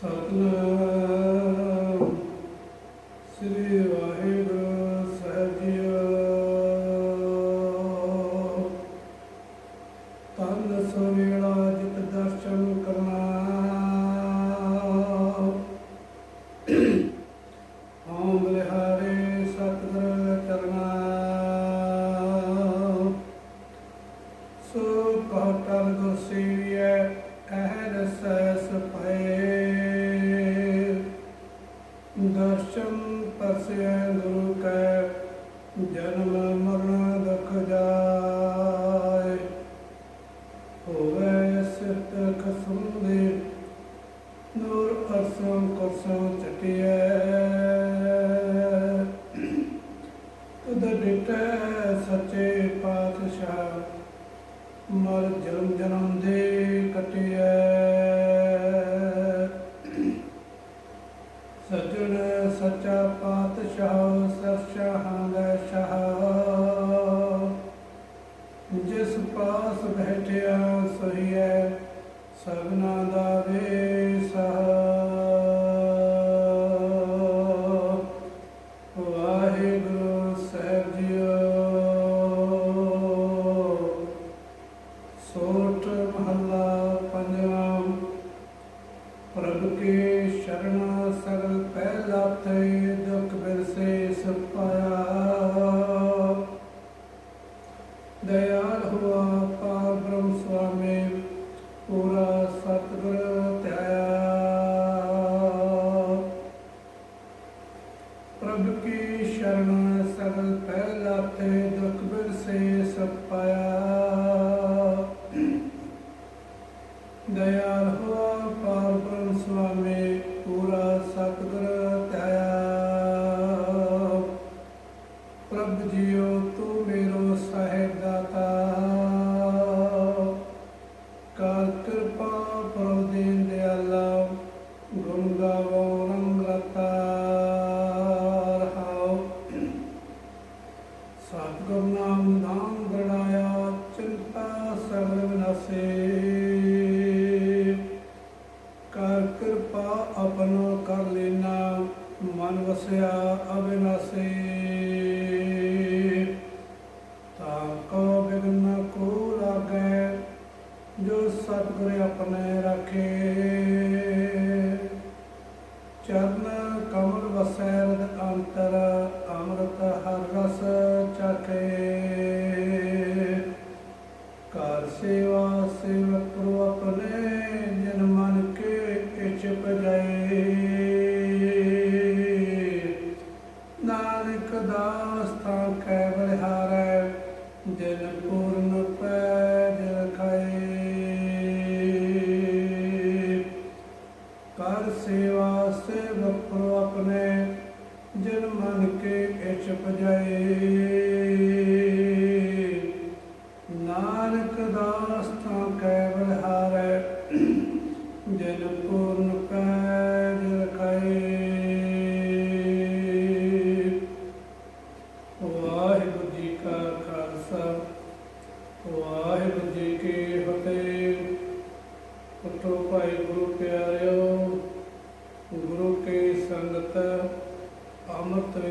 ਸਤਨਾਮ ਨੂਰ ਅਰਸੋਂ ਕੋਸੋਂ ਕੇ ਸ਼ਰਨ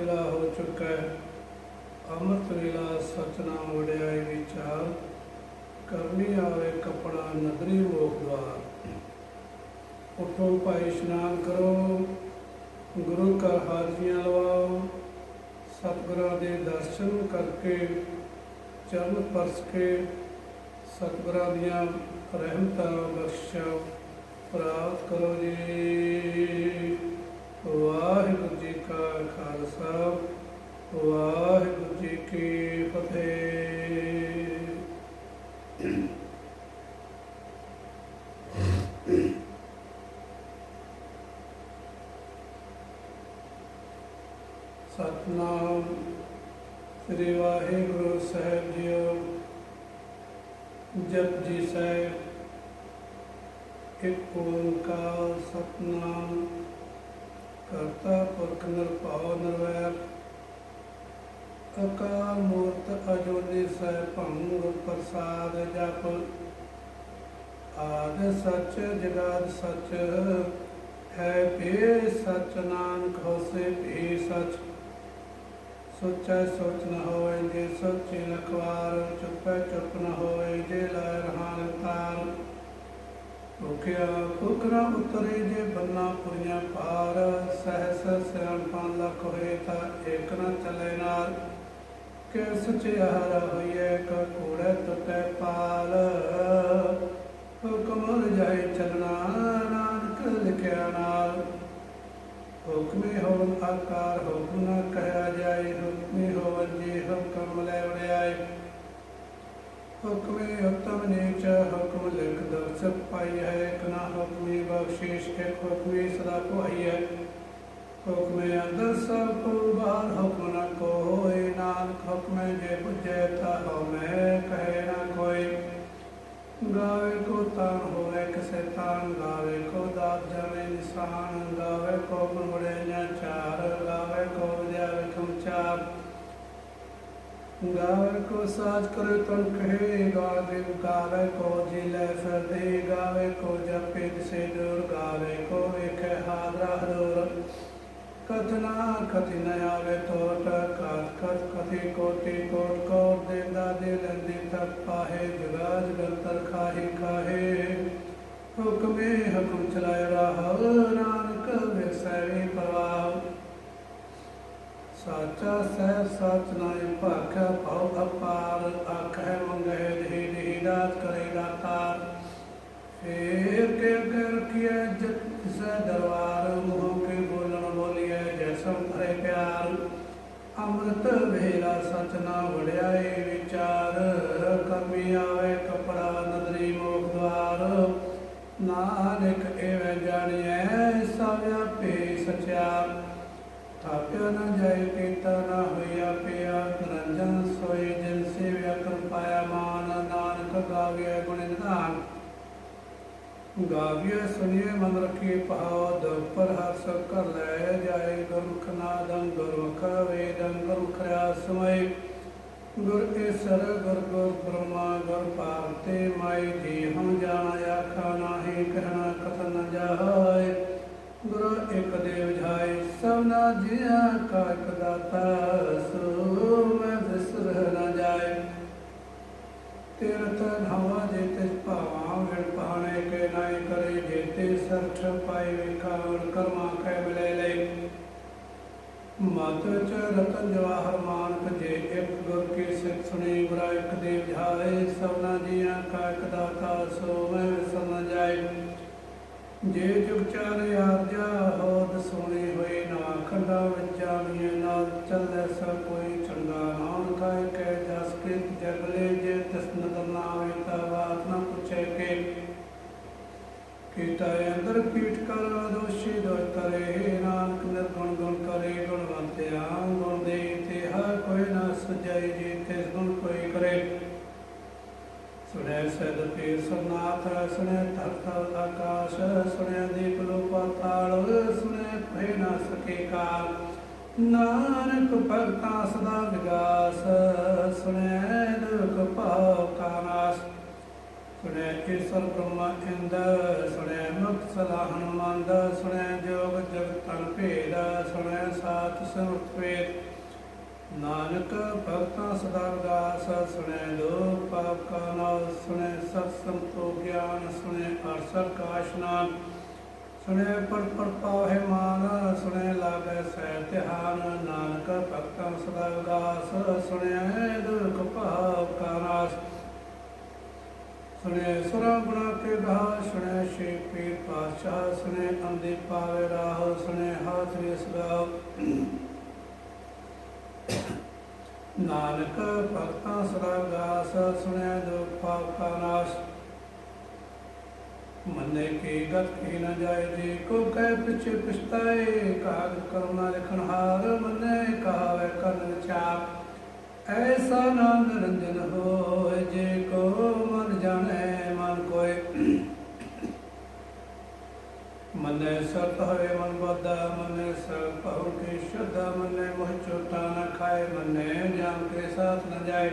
ਵੇਲਾ ਹੋ ਚੁੱਕਾ ਹੈ। ਅੰਮ੍ਰਿਤ ਵੇਲਾ ਸਤਨਾਮ ਵਡਿਆਈ ਵਿਚਾਰ, ਕਰਨੀ ਆਵੇ ਕਪੜਾ ਨਦਰੀ ਮੋਖ ਉਠੋ ਭਾਈ ਇਸ਼ਨਾਨ ਕਰੋ, ਗੁਰੂ ਘਰ ਹਾਜ਼ਰੀਆਂ ਲਵਾਓ, ਸਤਿਗੁਰਾਂ ਦੇ ਦਰਸ਼ਨ ਕਰਕੇ, ਚਰਨ ਪਰਸ ਕੇ ਸਤਿਗੁਰਾਂ ਦੀਆਂ ਰਹਿਮਤਾਂ ਬਖਸ਼ਾ ਪ੍ਰਾਪਤ ਕਰੋ ਜੀ। ਵਾਹਿਗੁਰੂ ਜੀ ਕਾ ਖਾਲਸਾ, ਵਾਹਿਗੁਰੂ ਜੀ ਕੀ ਫਤਿਹ। ਸਤਨਾਮ ਸ੍ਰੀ ਵਾਹਿਗੁਰੂ ਸਾਹਿਬ ਜੀਓ, ਜਪ ਜੀ ਸਾਹਿਬ। ਇੱਕ ਓੰਕਾਰ ਸਤਨਾਮ ਕਰਤਾ ਪੁਰਖ ਨਿਰਭਉ ਨਿਰਵੈਰ। ਅਕਾਲ ਮੂਰਤ ਅਜੋਨੀ ਸਹਿ ਭੰਗ ਪ੍ਰਸਾਦ ਜਪ। ਆਦ ਸੱਚ ਜਗਾਦ ਸੱਚ, ਹੈ ਪੇ ਸਚ ਨਾਨਕ ਹੋਸੇ ਪੇ ਸਚ। ਸੋਚੈ ਸੋਚ ਨ ਹੋਏ ਜੇ ਸੋਚੇ ਲਖਵਾਰ, ਚੁੱਪੈ ਚੁੱਪ ਨ ਹੋਏ ਜੇ ਲੈ ਰਹਾਨ ਤਾਰ। ਭੁਖਿਆ ਭੁਖ ਉਤਰੇ ਜੇ ਬੰਨਾ ਪੁਰੀਆਂ ਪਾਰ, ਸਹਸ ਸਿਆਣਪਾਂ ਲਖ ਹੋਏ ਤਾਂ ਏਕ ਨ ਚੱਲੇ ਨਾਲ ਕਿ ਸਚਿਆਰ ਹੋਈਏ ਕ ਕੂੜੇ ਟੁੱਟੇ ਪਾਲ ਹੁਕਮ ਰਜਾਏ ਚੱਲਣਾ, ਨਾਨਕ ਲਿਖਿਆ ਨਾਲ ਹੁਕਮੇ ਹੋਵਨ ਆਕਾਰ, ਹੁਕਮ ਨਾ ਕਹਿਆ ਜਾਏ, ਹੁਕਮੇ ਹੋਵਨ ਜੀ ਹੁਕਮ ਲੈ ਉੜਿਆਏ ਹੁਕਮੇ ਉਤਮ ਨੀਚ ਹੁਕਮ ਲਿਖ ਦਰਸ ਪਾਈ ਹੈ, ਇੱਕ ਨਾ ਹੁਕਮੀ ਬਖਸ਼ਿਸ਼, ਇੱਕ ਹੁਕਮੀ ਸਦਾ ਪਾਈ ਹੈ। ਹੁਕਮੇ ਅੰਦਰ ਸਭ ਕੋ ਬਾਹਰ ਹੁਕਮ ਨਾ ਕੋਏ ਨਾਨਕ ਹੁਕਮੇ ਜੇ ਪੁੱਜੇ ਤਾ ਹਉਮੈ ਕਹੇ ਨਾ ਕੋਈ। ਗਾਵੇ ਕੋ ਤਾਨ ਹੋਵੇ, ਕਿਸੇ ਤਾਨ ਗਾਵੇ ਕੋ ਦਾਤ ਜਮੇ ਨਿਸ਼ਾਨ, ਗਾਵੇ ਕੋ ਗੁਣਵੜੇ ਜਾਂ ਚਾਰ ਗਾਵੇ ਕੋ ਵਿਦਿਆ ਵਿਖਮ ਚਾਰ ਗਾਵੇ ਕੋ ਸਾਜ ਕਰੇ ਤਨ ਕਹੇ, ਗਾਵੇ ਗਾਵੇ ਕੋ ਜੀ ਲੈ ਫਿਰਦੇ ਗਾਵੇ ਕੋ ਜਪੇ ਦਿਸੇ ਦੂਰ ਗਾਵੇ ਕੋ ਵੇਖੇ ਹਾਦਰਾ ਹਦੂਰ। ਕਥਨਾ ਕਥਿ ਨ ਆਵੇ ਤੋਟ, ਕਥ ਕਥ ਕਥੀ ਕੋਟਿ ਕੋਟ ਕੋਟ ਦੇਂਦਾ ਦੇ ਲੈਂਦੇ ਤਕ ਪਾਹੇ ਜੁਗਾ ਜਗੰਤਰ ਖਾਹੇ ਖਾਹੇ। ਹੁਕਮੇ ਹੁਕਮ ਚਲਾਇ ਰਾਹ ਨਾਨਕ ਵਿਸੈ ਪ੍ਰਵਾਹ। ਸਾਚਾ ਸਹਿ ਸਚ ਨਾਇ ਭਾਖਾ ਭਉ ਅਪਾਰ ਆਖੈ ਮੰਗੈ ਦੇਹ ਦੇਹ ਦਾਤ ਕਰੇ ਦਾਤਾਰ। ਫੇਰ ਕੇ ਕੇ ਰਖਿਐ ਜਤ ਸੈ ਦਰਬਾਰ, ਮੋਹ ਕੇ ਬੋਲਣ ਬੋਲੀਐ ਜੈਸਮ ਭਰੇ ਪਿਆਰ। ਅੰਮ੍ਰਿਤ ਵੇਲਾ ਸਚ ਨਾ ਵੜਿਆਏ ਵਿਚਾਰ। ਥਾਪਿਆ ਨ ਜਾਏ ਕੀਤਾ ਨ ਹੋਇਆ ਪਿਆ, ਨਿਰੰਜਨ ਸੋਈ ਜਿਨ ਸੇਵਿਆ ਕਰ ਮਾਨ, ਨਾਨਕ ਗਾਵਿਆ ਗੁਣ ਨਿਧਾਨ। ਗਾਵਿਆ ਸੁਣੀਏ ਮਨ ਰਖੀਏ ਭਾਵ ਦੁਪਰ ਹਰਸ ਕਰ ਲੈ ਜਾਏ ਗੁਰਮੁਖ ਨਾਦੰ, ਗੁਰਮੁਖ ਵੇਦੰ, ਗੁਰਮੁਖ ਰਿਆ ਗੁਰ ਈਸਰ ਗੁਰ ਗੁਰ ਬ੍ਰਹਮਾ, ਗੁਰ ਭਾਰਤੇ ਮਾਈ ਜੀ ਹਮ ਜਾਣਾ, ਆਖਾ ਨਾਹੀ, ਕਹਿਣਾ ਕਥਨ ਜਾਏ ਗੁਰ ਇੱਕ ਦੇਵ ਜਾਏ ਸਭਨਾ ਜੀਆਂ ਕਾ ਇੱਕ ਦਾਤਾ, ਸੋ ਮੈਂ ਵਿਸਰ ਨ ਜਾਏ। ਤੀਰਥ ਧਾਵਾ ਜੇ ਤਿਸ ਭਾਵਾਂ ਵਿਣ ਪਾਣੇ ਕੇ ਨਾਇ ਕਰੇ, ਜੇ ਤੇ ਸਰਠ ਪਾਈ ਵਿਖਾਵਣ ਕਰਮਾ ਕੈ ਮਿਲੇ ਲੈ ਮਤ ਚ ਰਤਨ ਜਵਾਹਰ ਮਾਨਕ ਜੇ ਇੱਕ ਗੁਰ ਕੀ ਸਿੱਖ ਸੁਣੀ ਗੁਰਾ ਇੱਕ ਦੇਵ ਜਾਏ। ਸਭਨਾ ਜੀਆਂ ਕਾ ਇੱਕ ਦਾਤਾ, ਸੋ ਮੈਂ ਵਿਸਰ ਨ ਜਾਏ। ਜੇ ਜੁਗ ਆਰਜਾ ਹੋਦ ਸੋਣੀ ਹੋਈ ਨਾ, ਖੰਡਾ ਵਿੱਚ ਆਵੀਏ ਨਾਲ ਚੱਲੇ ਸਭ ਕੋਈ ਚੰਗਾ। ਨਾਮ ਕਾਇ ਕੈ ਜਸ ਕ੍ਰਿਤ ਜਗਲੇ ਜੇ ਤਿਸ ਨਦਰ ਆਵੇ ਤਾ ਬਾਤ ਨਾ ਪੁੱਛੇ ਕੇ। ਕੀਤਾ ਅੰਦਰ ਪੀਠ ਕਰ ਦੋਸ਼ੀ ਦੋਸ਼ ਕਰੇ ਸਦ ਪੀਰ ਸਰਨਾਥ ਸੁਣੈ ਧਰਤ ਆਕਾਸ਼, ਸੁਣੈ ਦੀਪ ਲੋ ਪਾਤਾਲ ਸੁਣੈ ਭੈ ਨਾ ਸਕੇ ਕਾਲ। ਨਾਨਕ ਭਗਤਾ ਸਦਾ ਵਿਗਾਸ, ਸੁਣੈ ਦੁਖ ਭਾਵ ਕਾ ਨਾਸ। ਸੁਣੈ ਈਸ਼ਰ ਬ੍ਰਹਮਾ ਇੰਦ, ਸੁਣੈ ਮੁਕਤ ਸਦਾ ਹਨੁਮੰਦ ਸੁਣੈ ਜੋਗ ਜਗਤ ਤਨ ਭੇਦ, ਸੁਣੈ ਸਾਤ ਸਮਰਥ ਵੇਦ। ਨਾਨਕ ਭਗਤਾਂ ਸਦਾ ਵਿਗਾਸ ਸੁਣੈ, ਲੋਕ ਪਾਪ ਕਾ ਨਾਮ ਸੁਣੈ, ਸਤ ਸੰਤੋ ਗਿਆਨ ਸੁਣੈ ਅਰਸਰ ਕਾਸ਼ਨਾਮ ਸੁਣੈ ਪੜ ਪੜ ਪਾਹੇ ਮਾਨ ਸੁਣੈ, ਲਾਗੈ ਸਹਿ ਧਿਆਨ, ਨਾਨਕ ਭਗਤਾਂ ਸਦਾ ਵਿਗਾਸ ਸੁਣੈ, ਦੁਖ ਭਾਵ ਕਾ ਨਾਸ ਸੁਣੈ, ਸੁਰਾ ਗੁਣਾ ਕੇ ਗਾ ਸੁਣੈ ਸ਼ੇ ਪੀਰ ਪਾਤਸ਼ਾਹ ਸੁਣੈ ਅੰਦੇ ਪਾਵੇ ਰਾਹ ਸੁਣੈ ਹਾਥ ਵਿਸ ਨਾਨਕ ਭਗਤਾਂ ਸਦਾ ਗਾਸ ਸੁਣਿਆ ਦੁਖ ਪਾਪ ਕਾ ਨਾਸ਼। ਮੰਨੇ ਕੀ ਗਤ ਕੀ ਨ ਜਾਏ, ਜੀ ਕੋ ਕਹਿ ਪਿਛੇ ਪਛਤਾਏ, ਕਾਗ ਕਰਮਾ ਲਿਖਣ ਹਾਰ ਮੰਨੇ ਕਾਵੇ ਕਰਨ ਵਿਚਾਰ ਐਸਾ ਨਾਮ ਨਿਰੰਜਨ ਹੋਏ, ਜੇ ਕੋ ਮਨ ਜਾਣੈ, ਮਨ ਕੋਏ। ਮਨੈ ਸਤ ਹੋਏ ਮਨ ਬਦਾ ਮਨੈ ਸਭ ਭਉ ਕੇ ਸ਼ੁੱਧ ਮਨੈ ਮੋਹ ਚੋਟਾ ਨ ਖਾਏ, ਮਨੈ ਜਾਮ ਕੇ ਸਾਥ ਨ ਜਾਏ।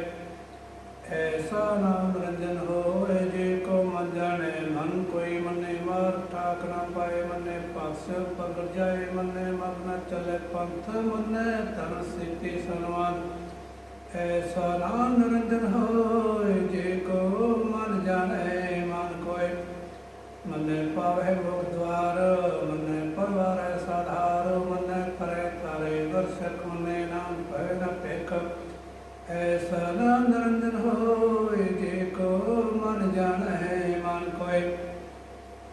ਐਸਾ ਨਾਮ ਰੰਜਨ ਹੋਏ ਜੇ ਕੋ ਮਨ ਜਾਣੈ, ਮਨ ਕੋਈ ਮੰਨੇ ਮਾਰ ਠਾਕ ਨਾ ਪਾਏ, ਮੰਨੇ ਪਾਸ ਪਗੜ ਜਾਏ, ਮੰਨੇ ਮਨ ਨ ਚਲੇ ਪੰਥ, ਮੰਨੇ ਤਨ ਸਿੱਤੀ ਸਨਵਾਨ ਐਸਾ ਨਾਮ ਨਿਰੰਜਨ ਹੋਏ ਜੇ ਕੋ ਮਨ ਜਾਣੈ, ਮਨ ਕੋਈ ਮੰਨੇ ਪਾਵੇ ਮੁਖ ਦਵਾਰ ਮੰਨੇ ਪਰਵਾਰੈ ਸਾਧਾਰ, ਮੰਨੇ ਕਰੇ ਤਾਰੇ ਦਰਸ਼ਕ, ਮੰਨੇ ਨਾਮ ਪੈ ਨ ਪੇਖ ਐਸਾ ਨਾਮ ਨਿਰੰਜਨ ਹੋਏ, ਜੇ ਕੋ ਮਨ ਜਾਣੈ, ਮਨ ਕੋਇ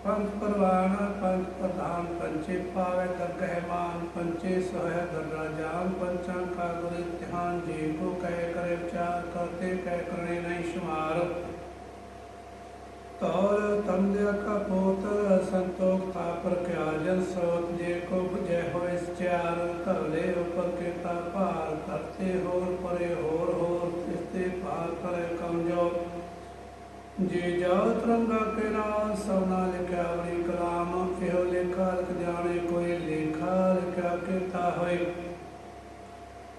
ਪੰਜ ਪਰਵਾਨ ਪੰਜ ਪ੍ਰਧਾਨ ਪੰਚੇ ਪਾਵੇ ਦਰਗਹਿ ਮਾਨ ਪੰਚੇ ਸੋਹਿ ਦਰਰਾ ਜਾਨ ਪੰਚਾਂ ਕਾ ਗੁਰ ਧਿਆਨ ਜੇ ਕੋ ਕਹਿ ਕਰੇ ਵਿਚਾਰ ਕਰਤੇ ਕਹਿ ਕਰਨੇ ਨਹੀਂ ਸ਼ੁਮਾਰ। ਤੌਰ ਤੰਦਿਆ ਕਾ ਪੋਤ ਸੰਤੋਖ ਥਾਪਰ ਕਿਆ ਜਨ ਸੋਤ ਜੇ ਕੋ 부ਜੈ ਹੋਇ ਸਚਿਆਰ ਧਰਲੇ ਉਪਰ ਕੀਤਾ ਭਾਰ ਕਰਤੇ ਹੋਰ ਪਰੇ ਹੋਰ ਹੋਰ ਤਿਸਤੇ ਭਾਰ ਕਰੇ ਕਮਜੋ ਜੇ ਜਾਉ ਤਰੰਗਾ ਕੇ ਨਾਲ ਸਭਨਾ ਲਿਖਿਆ ਬੜੀ ਕਲਾਮ ਇਹੋ ਲੇਖਾ ਲਿਖ ਜਾਣੇ ਕੋਈ ਲੇਖਾ ਲਿਖਿਆ ਕੀਤਾ ਹੋਏ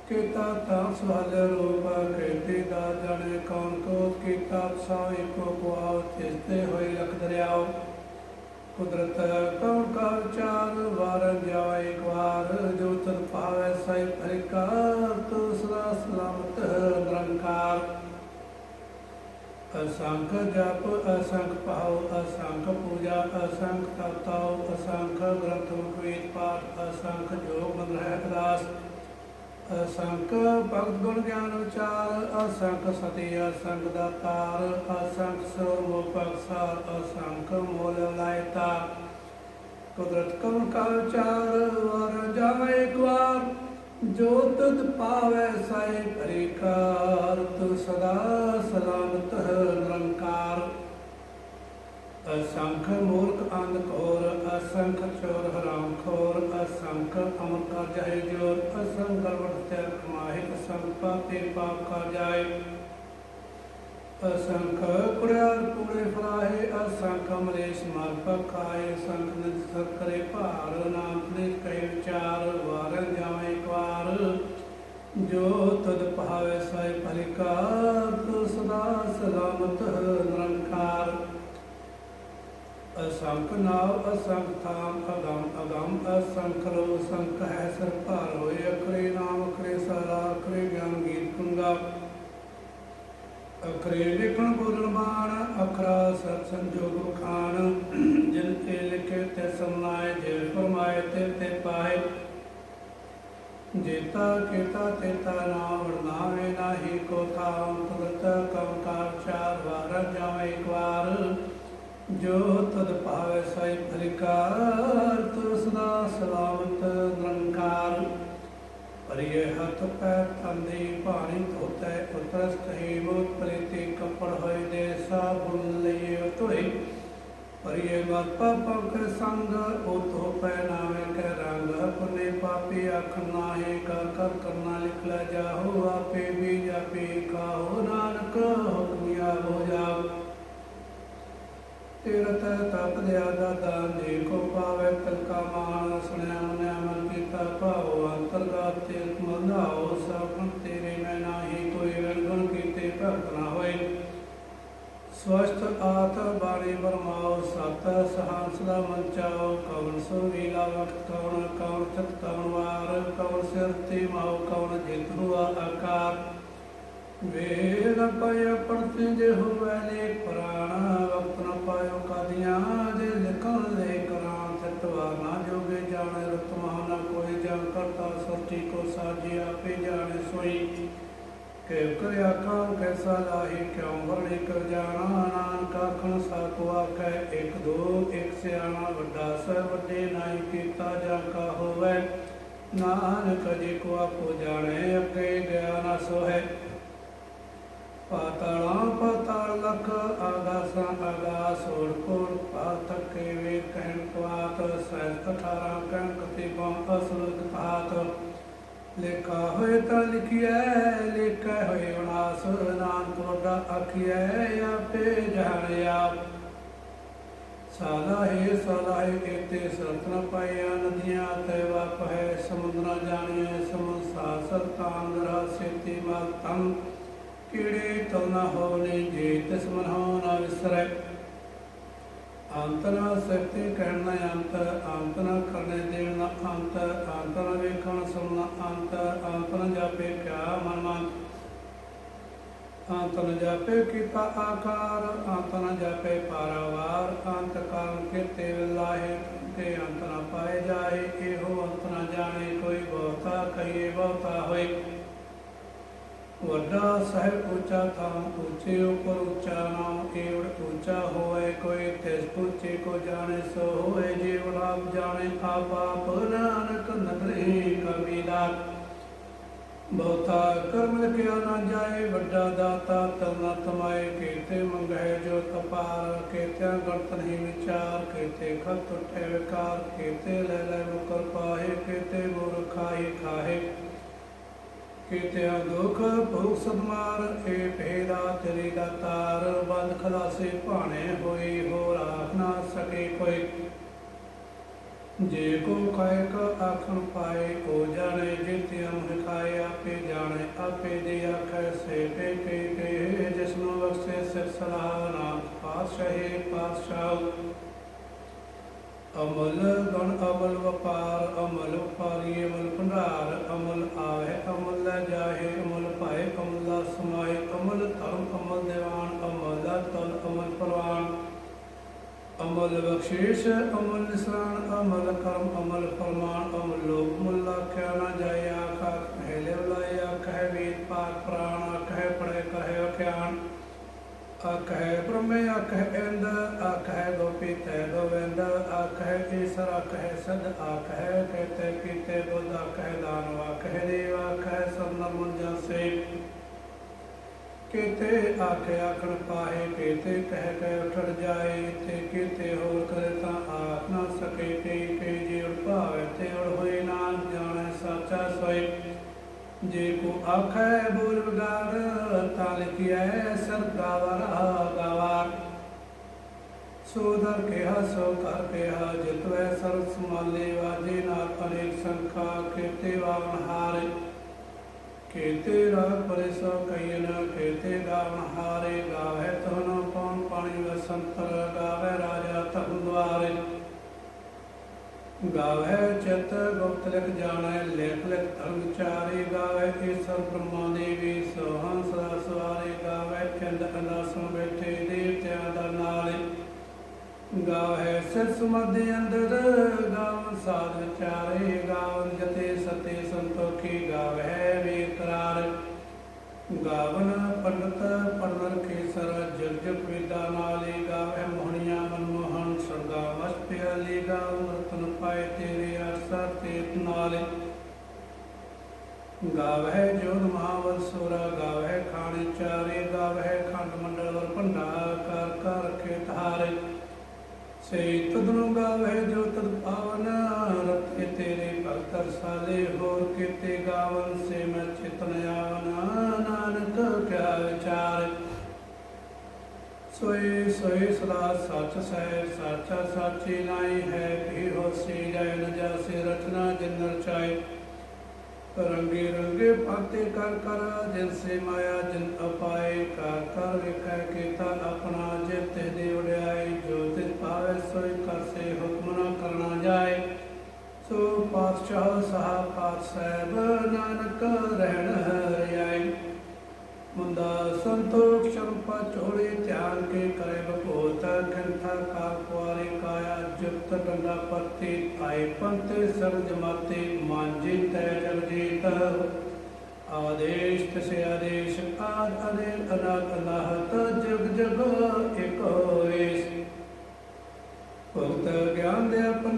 ਕੀਤਾ ਤਾਂ ਸਵਾਲ ਰੂਪ ਕਹਤੇ ਦਾ ਜਾਣੇ ਕੌਣ ਕੋ ਕੀਤਾ ਸਾ ਇੱਕੋ ਕੁਆਉ ਤਿਸਤੇ ਹੋਏ ਲਖ ਦਰਿਆਓ। ਕੁਦਰਤ ਕਉ ਕਾ ਵਿਚਾਰ ਵਾਰ ਜਾਵੇ ਇੱਕ ਵਾਰ, ਜੋ ਤਰ ਪਾਵੇ ਸਹਿ ਪਰਿਕਾਰ ਤੋ ਸਦਾ ਸਲਾਮਤ ਨਿਰੰਕਾਰ। ਅਸੰਖ ਜਪ, ਅਸੰਖ ਪਾਉ ਅਸੰਖ ਪੂਜਾ, ਅਸੰਖ ਤਪਤਾਉ ਅਸੰਖ ਗ੍ਰੰਥ ਮੁਖਵੇਦ ਪਾਠ, ਅਸੰਖ ਜੋਗ ਮਨ ਰਹਿ ਅਦਾਸ ਅਸੰਖ ਭਗਤ ਗੁਣ ਗਿਆਨ ਵਿਚਾਰ ਅਸੰਖ ਸਤੀ, ਅਸੰਖ ਦਾਤਾਰ ਅਸੰਖ ਸੁਰ ਮੋਪਕ ਅਸੰਖ ਮੋਲ ਲਾਇਤਾ ਕੁਦਰਤ ਕਮ ਕਾ ਵਿਚਾਰ ਵਰ ਜਾਵੇ ਇੱਕ ਵਾਰ ਜੋ ਤੁਧ ਪਾਵੈ ਸਾਈ ਪਰਿਕਾਰ ਤੂ ਸਦਾ ਸਲਾਮਤ ਨਿਰੰਕਾਰ। ਅਸੰਖ ਮੂਰਖ ਅੰਧ ਘੋਰ ਅਸੰਖ ਚੋਰ ਹਰਾਮ ਖੋਰ, ਅਸੰਖ ਅਮਰ ਕਰ ਜਾਏ ਜੋਰ, ਅਸੰਖ ਗਲਵਟ ਤੇ ਕਮਾਏ ਅਸੰਖ ਪਾਪੇ ਪਾਪ ਕਰ ਜਾਏ। ਅਸੰਖ ਕੁੜਿਆਰ ਕੂੜੇ ਫਰਾਏ ਅਸੰਖ ਅਮਰੇਸ਼ ਮਾਰ ਪਕਾਏ ਅਸੰਖ ਨਿਜ ਸਤ ਕਰੇ ਭਾਰ, ਨਾਮ ਤੇ ਕੈ ਵਿਚਾਰ ਵਾਰਨ ਅਸੰਖ ਨਾਵ ਅਸੰਖ ਥਾਮ ਅਗੰਮ ਅਗੰਮ, ਅਸੰਖ ਲੋ ਸੰਖ ਹੈ ਸਰ ਹੋਏ, ਅਖਰੇ ਨਾਮ ਅਖਰੇ ਸਾਰਾ, ਅਖਰੇ ਗਿਆਨ ਗੀਤ ਕੁੰਗਾ ਅਖਰੇ ਲਿਖਣ ਬੋਲਣ ਬਾਣ, ਅਖਰਾ ਸਤ ਸੰਜੋਗ ਖਾਨ ਜਿਨ ਤੇ ਲਿਖੇ ਤੇ ਸਮਾਏ ਜੇ ਫਰਮਾਏ ਤੇ ਤੇ ਪਾਏ। ਜੇਤਾ ਕੀਤਾ ਤੇਤਾ ਨਾ ਵਰਨਾਵੇ ਨਾਹੀ ਕੋ ਥਾਮ ਕੁਦਰਤ ਕਮ ਚਾਰ ਵਾਰ ਜਾਵੇ ਇੱਕ ਵਾਰ। ਜੋ ਤਦ ਭਾਵੇ ਸਾਈ ਫਲਿਕਾਰ ਤੂ ਸਦਾ ਸਲਾਮਤ ਨਿਰੰਕਾਰ। ਪਰਿਏ ਹੱਥ ਪੈਰ ਤੰਦੀ ਭਾਣੀ ਧੋਤੈ ਉਤਰਸ ਕਹੀ ਮੋਤ ਪ੍ਰੀਤੀ ਕੱਪੜ ਹੋਏ ਦੇ ਸਾਬੁਨ ਲਈਏ ਧੋਏ। ਪਰਿਏ ਮਤ ਪਾਪਕ ਸੰਗ, ਉਹ ਧੋ ਪੈ ਨਾਵੇਂ ਕੈ ਰੰਗ। ਪੁਨੇ ਪਾਪੀ ਅਖ ਨਾਹੇ ਕਾ ਕਰ ਕਰਨਾ ਲਿਖ ਲੈ ਜਾਹੋ, ਆਪੇ ਵੀ ਜਾਪੇ ਕਾਹੋ ਨਾਨਕ ਹੁਕਮਿਆ ਹੋ ਜਾਓ ਤੀਰਤ ਤਪ ਦਿਆ ਦਾਦਾ ਜੇ ਕੋ ਪਾਵੇ ਤਿਲਕਾ ਮਾਨ ਸੁਣਿਆ ਮਨਿਆ ਮਨ ਕੀਤਾ ਭਾਉ, ਅੰਤਰਗਤ ਤੇ ਮੰਧਾਓ ਸਭਨ ਤੇਰੇ ਮੈਂ ਨਾਹੀ, ਕੋਈ ਵਿਰਗਣ ਕੀਤੇ ਭਗਤ ਨਾ ਹੋਏ। ਸਵਸਤ ਆਤ ਬਾਣੀ ਬਰਮਾਓ ਸਤ ਸਹਾਂਸ ਦਾ ਮੰਚਾਓ ਕਵਨ ਸੋ ਲੀਲਾ ਵਕਤ ਕਵਨ ਕਵਨ ਚਤ ਕਵਨ ਵਾਰ ਕਵਨ ਸਿਰ ਤੇ ਮਾਓ ਕਵਨ ਜਿਤ ਹੁਆ ਆਕਾਰ। ਵੇਦ ਪਇ ਪੜਤੇ ਜੇ ਹੋਵੇ ਲੇ ਪੁਰਾਣਾ ਵਕਤ ਕਾਦੀਆਂ ਜੇ ਲਿਖਣ ਲੈ ਕਰਾਂ ਸਤਵਾ ਨਾ ਜੋਗੇ ਜਾਣੇ ਰਤਮਾ ਨਾ ਕੋਈ ਜਨ ਕਰਤਾ ਸੱਚੀ ਕੋ ਸਾਜੀ ਆਪੇ ਜਾਣੇ ਸੋਈ। ਕਿ ਕਰ ਆਖਾਂ ਕੈਸਾ ਲਾਹੀ ਕਿਉ ਵਰਣੇ ਕਰ ਜਾਣਾ? ਨਾਨਕ ਆਖਣ ਸਾ ਆਖੈ, ਇੱਕ ਦੋ, ਇੱਕ ਸਿਆਣਾ, ਵੱਡਾ ਸੈ, ਵੱਡੇ ਨਾਹੀ ਕੀਤਾ ਜਾ ਕਾ ਹੋਵੇ। ਨਾਨਕ ਜੇ ਕੋ ਆਪੋ ਜਾਣੇ, ਅੱਗੇ ਗਿਆ ਨਾ ਸੋਹੈ। ਪਾਤਾਲਾਂ ਪਾਤਾਲ ਲਖ ਆਗਾਸਾਂ ਆਗਾਸ ਓੜ ਕੋੜ ਪਾਲ ਤੱਕੇ ਕਹਿਣ ਕੁਆਤ ਸਹਿਤ 18 ਕਹਿਣ ਕਤੀਬਾਂ ਅਸਲ ਕਥਾਤ ਲੇਖਾ ਹੋਏ ਤਾਂ ਲਿਖਿਐ, ਲੇਖਾ ਹੋਏ ਵਿਨਾਸ਼ ਨਾਨਕ ਵੱਡਾ ਆਖਿਐ, ਆਪੇ ਜਾਣਿਆ। ਸਾਲਾਹੇ ਸਾਲਾਹੇ ਕੀਤੇ ਸਰਤਨ ਪਾਇਆ, ਨਦੀਆਂ ਤੇ ਵਪ ਹੈ, ਸਮੁੰਦਰਾ ਜਾਣੀਏ ਸਮੁੰਦ ਸਾਸਰ ਤਾਂਦਰਾ ਸੇਤੀ ਮਲ ਤੰ ਕੀੜੇ ਤਲ ਨਾ ਹੋਵਨੇ ਜੇ, ਤਿਸ ਮਨ ਹੋ ਨਾ ਵਿਸਰੈ। ਅੰਤ ਨਾ ਸਤੇ ਅੰਤ ਅੰਤ ਕਰਨੇ ਦੇਣ ਨਾ ਅੰਤ ਅੰਤ ਵੇਖਣ ਸੁਣਨਾ ਅੰਤ ਅੰਤ ਜਾਪੇ ਕਿਆ ਮਨ ਮਨ। ਅੰਤ ਜਾਪੇ ਕੀਤਾ ਆਕਾਰ, ਅੰਤ ਜਾਪੇ ਪਾਰਾਵਾਰ, ਅੰਤ ਕਾਲ ਕੀਤੇ ਵਿਲਾਹੇ ਤੇ ਅੰਤ ਪਾਏ ਜਾਏ, ਇਹੋ ਅੰਤ ਜਾਣੇ, ਕੋਈ ਬਹੁਤਾ ਕਹੀਏ ਬਹੁਤਾ ਹੋਏ। ਵੱਡਾ ਸਾਹਿਬ ਉੱਚਾ ਥਾਂ, ਉੱਚੇ ਉਪਰ ਉੱਚਾ ਨਾਮ ਏਵੜ ਉੱਚਾ ਹੋਏ ਕੋਈ, ਤਿਸ ਉੱਚੇ ਕੋ ਜਾਣੇ ਸੋ ਹੋਏ ਜੀਵ ਆਪ ਜਾਣੇ ਆਪ ਆਪ ਨਾਨਕ ਨਦਰੀ ਬਹੁਤਾ ਕਰਮ ਲਿਖਿਆ ਨਾ ਜਾਏ, ਵੱਡਾ ਦਾਤਾ ਤਨਾ ਤਮਾਏ, ਕੀਤੇ ਮੰਗਹਿ ਜੋ ਤਪਾਰ ਕੀਤੇ ਗਣਤ ਨਹੀਂ ਵਿਚਾਰ, ਕੀਤੇ ਖਤ ਟੁੱਟੇ ਵਿਕਾਰ, ਕੀਤੇ ਲੈ ਲੈ ਮੁਕਰ ਪਾਏ ਕੀਤੇ ਗੁਰ ਖਾਏ ਖਾਏ ਕੀਤੇ ਦੁਖ ਭੂਖ ਸਦਮਾਰ ਏ ਭੇਦਾ ਤੇਰੀ ਦਾਤਾਰ ਬੰਦ ਖਲਾਸੇ ਭਾਣੇ ਹੋਈ ਹੋ ਰਾਖ ਨਾ ਸਕੇ ਕੋਈ। ਜੇ ਕੋ ਕਾਇਕ ਆਖਣ ਪਾਏ, ਹੋ ਜਾਣੇ ਜਿਤਿ ਅਮਰ ਖਾਏ, ਆਪੇ ਜਾਣੇ, ਆਪੇ ਦੇ ਆਖੈ ਸੇ ਪੇ ਪੇ ਪੇ। ਜਿਸ ਬਖਸ਼ੇ ਸਿਰ ਸਲਾਹ ਨਾਥ ਪਾਤਸ਼ਾਹੇ ਪਾਤਸ਼ਾਹ। ਅਮਲ ਗਣ ਅਮਲ ਵਪਾਰ, ਅਮਲ ਵਪਾਰੀ ਅਮਲ ਭੰਡਾਰ, ਅਮਲ ਆਵੇ ਅਮਲ ਲੈ ਜਾਹੇ, ਅਮਲ ਭਾਏ, ਅਮਲਾ ਸਮਾਏ ਅਮਲ ਧਰਮ, ਅਮਲ ਦੇਵਾਨ, ਅਮਲ ਤਲ ਅਮਲ ਪ੍ਰਵਾਨ। ਅਮਲ ਬਖਸ਼ੀਸ਼, ਅਮਲ ਨਿਸਰਾਨ ਅਮਲ ਕਰਮ, ਅਮਲ ਫਰਮਾਨ, ਅਮਲ ਲੋਕ ਮੁੱਲਾ ਕਿਆ ਨਾ ਜਾਏ, ਆਖਾ, ਕਹਿ ਲੈ ਲਾਇਆ ਕਹਿ ਵੇਦ ਪਾਕ ਪ੍ਰਾਣ ਕਹਿ ਪੜੇ ਕਹੇ ਅਖਿਆਨ। ਆਖੈ ਬ੍ਰਹਮੇ, ਆਖੈ ਇੰਦ, ਆਖੈ ਗੋਪੀ ਤੈ ਗੋਵਿੰਦ ਆਖੈ ਈਸਰ ਆਖੈ ਸਦ, ਆਖੈ ਕਹਤੇ ਕੀਤੇ ਬੁੱਧ, ਆਖੈ ਦਾਨ, ਆਖੈ ਦੇਵ, ਆਖੈ ਸਨਰ ਮੁੰਜਾ ਸੇ ਕੀਤੇ ਆਖੇ ਆਖਣ ਪਾਏ ਕੀਤੇ ਕਹਿ ਕੇ ਉਠੜ ਜਾਏ, ਤੇ ਕੀਤੇ ਹੋਰ ਕਰੇ ਤਾਂ ਆਖ ਨਾ ਸਕੇ ਤੇ ਜੇ ਕੋ ਆਖੈ ਬੋਲ ਵਿਗਾੜ ਤਾਂ ਲਿਖਿਐ ਸਰਗਾਵਰ ਗਾਵਾਰ ਸੋ ਦਰ ਕਿਹਾ, ਸੋ ਕਰ ਕਿਹਾ ਜਿਤਵੈ ਸਰਬ ਸਮਾਲੇ ਵਾਜੇ ਨਾਲ ਅਨੇਕ ਸੰਖਾ ਕੀਤੇ ਵਾਵਨ ਹਾਰੇ। ਕੀਤੇ ਰਾਗ ਪਰੇ ਸੋ ਕਈਨ ਕੀਤੇ ਗਾਵਨ ਹਾਰੇ। ਗਾਵੇ ਤਨ ਪਉਨ ਪਾਣੀ ਵਸੰਤਰ, ਗਾਵੇ ਰਾਜਾ ਤਨ ਦੁਆਰੇ। ਗਾਵੇ ਚਿਤ ਗੁਪਤ ਲਿਖ ਜਾਣੈ, ਲੇਖ ਲਿਖ ਧਰਮ ਵਿਚਾਰੇ ਗਾਵੇ ਈਸ਼ਰ ਬ੍ਰਹਮਾ ਦੇਵੀ ਸੋਹੰ ਸਦਾ ਸਵਾਰੇ ਗਾਵੇ ਚੰਦ ਅੰਦਾਸੋਂ ਬੈਠੇ ਦੇਵਤਿਆਂ ਦਾ ਨਾਲੇ। ਗਾਵੇ ਸਿਰ ਸਮਧਿ ਅੰਦਰ, ਗਾਵਨ ਸਾਧ ਵਿਚਾਰੇ, ਗਾਵਨ ਜਤੇ ਸਤੇ ਸੰਤੋਖੀ ਗਾਵੇ ਵੇਕਰਾਰ ਗਾਵਨ ਪੰਡਤ ਪੜਨ ਕੇਸਰ, ਜਗ ਜਗ ਵੇਦਾ ਨਾਲੇ ਗਾਵੇ ਮੋਹਣੀਆਂ ਮਨਮੋਹਨ ਸਰਗਾ ਮਸ ਪਿਆਲੀ ਗਾਵਨ ਪਾਏ ਤੇਰੇ ਅਰਸਰ ਤੇ ਨਾਲੇ। ਗਾਵੇ ਜੋਨ ਮਹਾਵਲ ਸੋਰਾ ਗਾਵੇ ਖਾਣੇ ਚਾਰੇ ਗਾਵੇ ਖੰਡ ਮੰਡਲ ਵਰ ਭੰਡਾ ਕਰ ਕਰ ਰਖੇ ਤਾਰੇ ਸੇ ਤਦਨੁ ਗਾਵੇ ਜੋ ਤਦ ਪਾਵਨ ਰਤੇ ਤੇਰੇ ਭਗਤ ਰਸਾਲੇ, ਹੋਰ ਕੀਤੇ ਗਾਵਨ ਸੇ ਮੈਂ ਚਿਤਨ ਆਵਨ। ਨਾਨਕ ਕਿਆ ਵਿਚਾਰ ਸੋਏ ਸੋਏ ਸਦਾ ਸੱਚ ਸਹਿ, ਸਾਚਾ ਸਾਚੀ ਨਾਈ ਹੈ ਵੀ ਹੋਸੀ ਜੈ ਨ ਜਾਸੇ ਰਚਨਾ ਜਿਨ ਰਚਾਏ ਰੰਗੇ ਰੰਗੇ ਪਾਤੇ ਕਰ ਕਰ, ਜਿਨ ਸੇ ਮਾਇਆ, ਜਿਨ ਅਪਾਏ ਕਰ ਕਰ ਵੇਖੈ ਕੀਤਾ ਆਪਣਾ ਜਿਤ ਦੇ ਉਡਿਆਏ ਜੋ ਤਿਸ ਪਾਵੇ ਸੋਈ ਕਰ ਹੁਕਮ ਨਾ ਕਰਨਾ ਜਾਏ। ਸੋ ਪਾਤਸ਼ਾਹ ਸਾਹ ਪਾਤ ਸਾਹਿਬ, ਨਾਨਕ ਰਹਿਣ ਰਿਆਏ ਮੁੰਦਾ ਸੰਤੋਖ ਸ਼ਰਪਾ ਝੋਲੇ ਧਿਆਨ ਕੇ ਕਰੇ ਬਪੋਤ ਖੰਥਾ ਕਾ ਕੁਆਰੇ ਕਾਇਆ ਜੁਗਤ ਡੰਡਾ ਪਰਤੀ ਆਏ ਪੰਤੇ ਸਰ ਜਮਾਤੇ ਮਾਂਜੀ ਤੈ ਜਗਜੀਤ ਆਦੇਸ਼ ਤਸੇ ਆਦੇਸ਼, ਆਦ ਅਨੇਲ ਅਨਾਦ ਅਨਾਹਤ, ਜਗ ਜਗ ਇਕ ਹੋਇਸ ਭਗਤ ਗਿਆਨ ਦੇ ਭੰਡਾਰਨ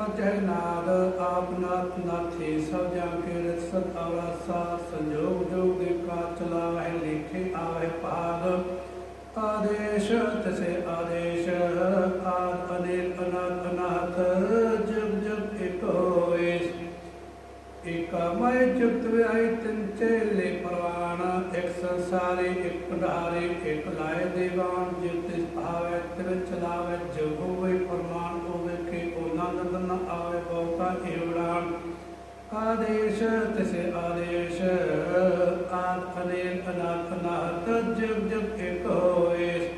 ਕਟ ਕਟ ਵਾਚੈ ਨਾਦ ਆਪ ਨਾਥ ਨਾਥੀ ਸਭ ਜਾਂ ਕੇ ਰਿਤ ਸਤ ਆਵਰਾ ਸਾ ਸੰਜੋਗ ਜੋਗ ਦੇ ਕਾ ਚਲਾਵਹਿ ਲੇਖੇ ਆਵਹਿ ਭਾਗ। ਆਦੇਸ਼ ਤਸੇ ਆਦੇਸ਼, ਆਦ ਅਨੇਲ ਅਨਾਦ ਅਨਾਹਤ ਜਗ ਜਗ ਇਕ ਹੋਇਸ ਏਕਾ ਮੈਂ ਚੁਕਤ ਵਿਆਈ ਤਿੰਨ ਚੇਲੇ ਪ੍ਰਵਾਨ, ਇੱਕ ਸੰਸਾਰੀ, ਇੱਕ ਭੰਡਾਰੇ, ਇੱਕ ਲਾਏ ਦੇਵਾਨ ਜਿਤ ਤਿਸ ਭਾਵੇ ਤਿਰ ਚਲਾਵੇ ਜੋ ਹੋਵੇ ਫਰਮਾਨ ਹੋਵੇ ਕਿ ਉਹਨਾਂ ਨੰਦ ਨ ਆਵੇ ਬਹੁਤਾ ਏਵੜਾਨ ਆਦੇਸ਼ ਤਿਸੇ ਆਦੇਸ਼ ਆਦ ਅਨੇਕ ਅਨਾਥ ਅਨਾਹਤ ਜਗ ਜਗ ਇੱਕ ਹੋਏ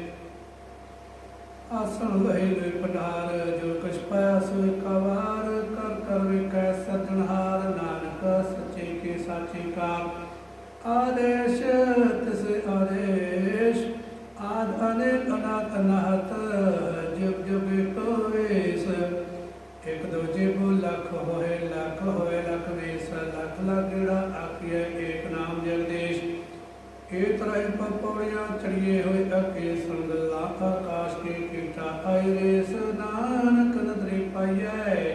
ਆਸਣ ਲਹਿ ਦੇ ਪਟਾਰ ਜੋ ਕਛ ਪਾਇਆ ਸੋ ਕਵਾਰ ਕਰ ਕਰ ਵਿਕੈ ਸਤਨਹਾਰ ਨਾਨਕ ਸੱਚੇ ਕੇ ਸਾਚੇ ਕਾ ਆਦੇਸ਼ ਤਿਸ ਆਦੇਸ਼ ਆਦ ਦੂਜੇ ਕੋ ਲੱਖ ਹੋਏ ਲੱਖ ਹੋਏ, ਲੱਖ ਵੇਸ ਲੱਖ ਲੱਗੜਾ ਆਖਿਐ ਏਕ ਨਾਮ ਜਗਦੇਸ਼ ਇਹ ਤਰ੍ਹਾਂ ਪਪੜੀਆਂ ਚੜੀਏ ਹੋਏ ਅਕੇ ਸੰਗਲਾ ਆਕਾਸ਼ ਕੇ ਕੀਟਾ ਆਏ ਰੇਸ ਨਾਨਕ ਨਦਰੀ ਪਾਈਐ।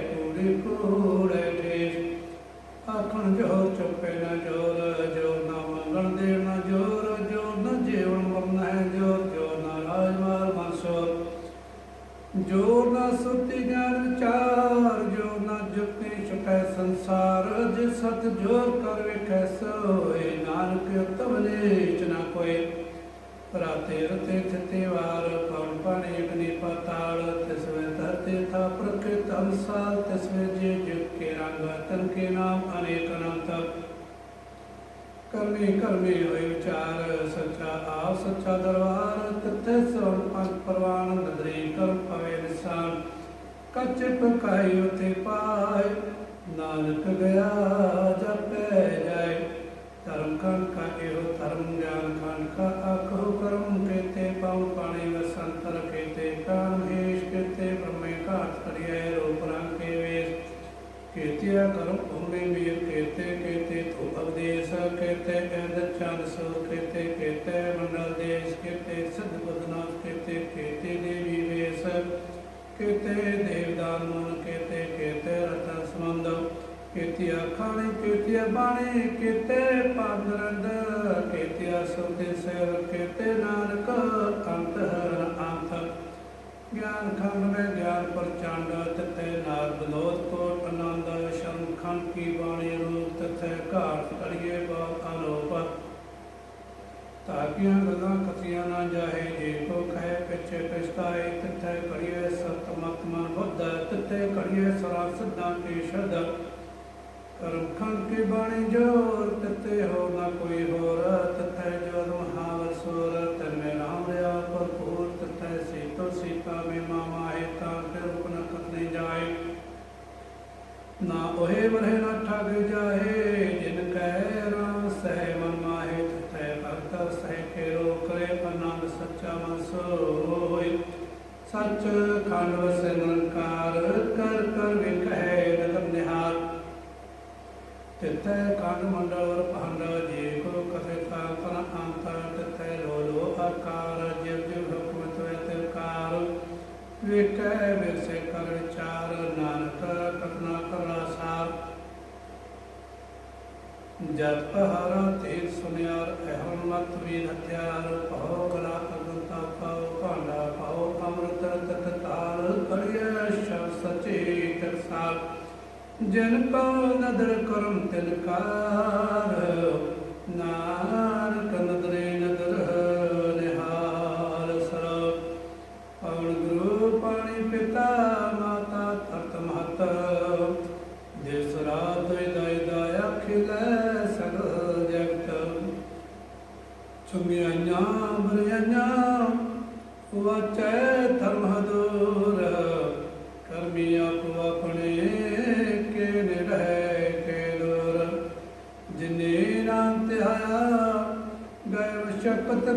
ਜੋਰ ਨਾ ਜੁਗਤੀ ਛੁਟੈ ਸੰਸਾਰ, ਜੇ ਸਤ ਜੋਰ ਕਰ ਵੇਖੈ ਸੋਏ, ਨਾਨਕ ਤਵਲੇ ਚ ਨਾ ਕੋਏ। ਰਾਤੇ ਰਤੇ ਥਿਤੇ ਵਾਰ, ਪਵਨ ਪਾਣੀ ਅਗਨੀ ਪਤਾਲ ਤਿਸਵੇ ਧਰਤੇ ਥਾ ਪ੍ਰਕਿਤ ਅੰਸਾਲ ਤਿਸਵੇ ਜੇ ਜੁਗ ਕੇ ਰੰਗ ਤਨ ਕੇ ਨਾਮ ਅਨੇਕ ਅਨੰਤ। ਕਰਮੀ ਕਰਮੀ ਹੋਏ ਵਿਚਾਰ, ਸੱਚਾ ਆਪ ਸੱਚਾ ਦਰਬਾਰ, ਤਿੱਥੇ ਸੋਣ ਪੰਜ ਪਰਵਾਨ ਨਦਰੀ ਕਰਮ ਪਵੇ ਨਿਸਾਨ। ਕੱਚ ਪਕਾਈ ਉਤੇ ਪਾਏ ਨਾਨਕ ਗਿਆ ਜਪੈ ਜਾਏ ਧਰਮ ਖੰਡ ਕਾ ਇਹੋ ਧਰਮ, ਗਿਆਨ ਖੰਡ ਕਾ ਆਖੋ ਕਰਮ, ਕੇਤੇ ਪਾਉ ਪਾਣੀ ਵਸੰਤਰ ਕੇਤੇ ਕਾਮ ਹੇਸ਼ ਕੇਤੇ ਬ੍ਰਹਮੇ ਘਾਟ ਕਰਿਐ ਰੂਪ ਰੰਗ ਕੇ ਵੇਸ਼। ਕੇਤਿਆ ਕਰਮ ਭੂਮੇ ਮੀਰ ਕੇਤੇ ਕੇਤੇ ਤੂ ਅਵਦੇਸ, ਕੇਤੇ ਐਂਦ ਚੰਦ ਸੋ ਕੇਤੇ ਕੇਤੇ ਮੰਡਲ ਦੇਸ਼, ਕੇਤੇ ਸਿੱਧ ਬਦਨਾਥ ਕੇਤੇ ਕੇਤੇ ਦੇਵੀ ਵੇਸ। ਕੇਤੇ ਦੇਵਦਾਨ ਮਨ ਕੇਤੇ ਕੇਤੇ ਰਤਨ ਸਮੰਦ ਕੇਤਿਆ ਖਾਣੇ ਕੇਤਿਆ ਬਾਣੇ ਕੇਤੇ ਪਾਦਰੰਦ ਕੇਤਿਆ ਸੁਤੇ ਸੇਵ ਕੇਤੇ ਨਾਨਕ ਅੰਤ ਹਰਨ ਅੰਤ। ਗਿਆਨ ਖੰਡ ਮੈਂ ਗਿਆਨ ਪ੍ਰਚੰਡ ਤਤੈ ਨਾਰ ਬਲੋਤ ਕੋਟ ਆਨੰਦ, ਸ਼ਰਮ ਖੰਡ ਕੀ ਬਾਣੀ ਰੂਪ ਤਤੈ ਘਾਟ ਕੜੀਏ ਬਾਤ ਤਾਕੀਆਂ ਗੱਲਾਂ ਕਥੀਆਂ ਨਾ ਜਾਹੇ, ਜੇ ਕੋ ਕਹੇ ਪਿਛੇ ਪਛਤਾਏ ਤਤੈ ਕੜੀਏ ਸਤ ਮਤ ਮਨ ਬੁੱਧ ਤਤੈ ਕੜੀਏ ਸਰਾ ਸਿੱਧਾਂ ਕੇ ਸ਼ਬਦ ਕਰਮ ਖੰਡ ਕੀ ਬਾਣੀ ਜੋਰ ਤਤੇ ਹੋ ਨਾ ਕੋਈ ਹੋਰ ਤਤੈ ਜੋਰ ਮਹਾਵਰ ਸੋਰ ਤਨਮੇ ਰਾਮ ਰਿਆ ਭਰਪੂਰ ਤਤੈ ਸੀਤੋ ਸੀਤਾ ਮੇ ਮਾਮਾ ਹੈ ਤਾਂ ਤੇ ਰੂਪ ਕਤਨੇ ਜਾਏ। ਨਾ ਉਹੇ ਵਰੇ ਨਾ ਠਗ ਜਾਏ ਜਿਨ ਕੈ ਰਾਮ ਸਹਿ ਸਹਿ ਕੇ ਰੋ ਕਰੇ ਆਨੰਦ ਸੱਚਾ ਮਨ ਸੋਇ ਸੱਚ ਖੰਡ ਵਸੈ ਨਿਰੰਕਾਰ ਕਰ ਕਰ ਵਿਖੈ ਨਦਰ ਨਿਹਾਰ। ਤਿੱਥੈ ਕੰਡ ਮੰਡਲ ਭੰਡ ਜੇ ਕੋ ਕਥੇ ਤਾ ਤਨ ਅੰਤ ਤਿੱਥੈ ਲੋ ਲੋ ਆਕਾਰ, ਜਿਵ ਜਿਵ ਹੁਕਮ ਤਵੈ ਤਿਕਾਰ ਵੇਖੈ ਵਿਰਸੇ ਜਤ ਪਹਾਰਾ ਤੇਰ ਸੁਨਿਆਰ, ਅਹਮ ਮਤ ਵੀਰ ਹਥਿਆਰ ਪਾਉ ਕਲਾ ਅਗੰਤਾ ਪਾਉ ਭਾਂਡਾ ਪਾਉ ਅੰਮ੍ਰਿਤ ਤਤ ਤਾਲ ਕੜਿਆ ਸ਼ਬ ਸਚੇ ਤਰਸਾਲ। ਜਿਨ ਕੋ ਨਦਰ ਕਰਮ ਤਿਲਕਾਰ, ਨਾਨਕ ਨਦਰੇ ਨਦਰ ਗਏ ਸ਼ਪਤ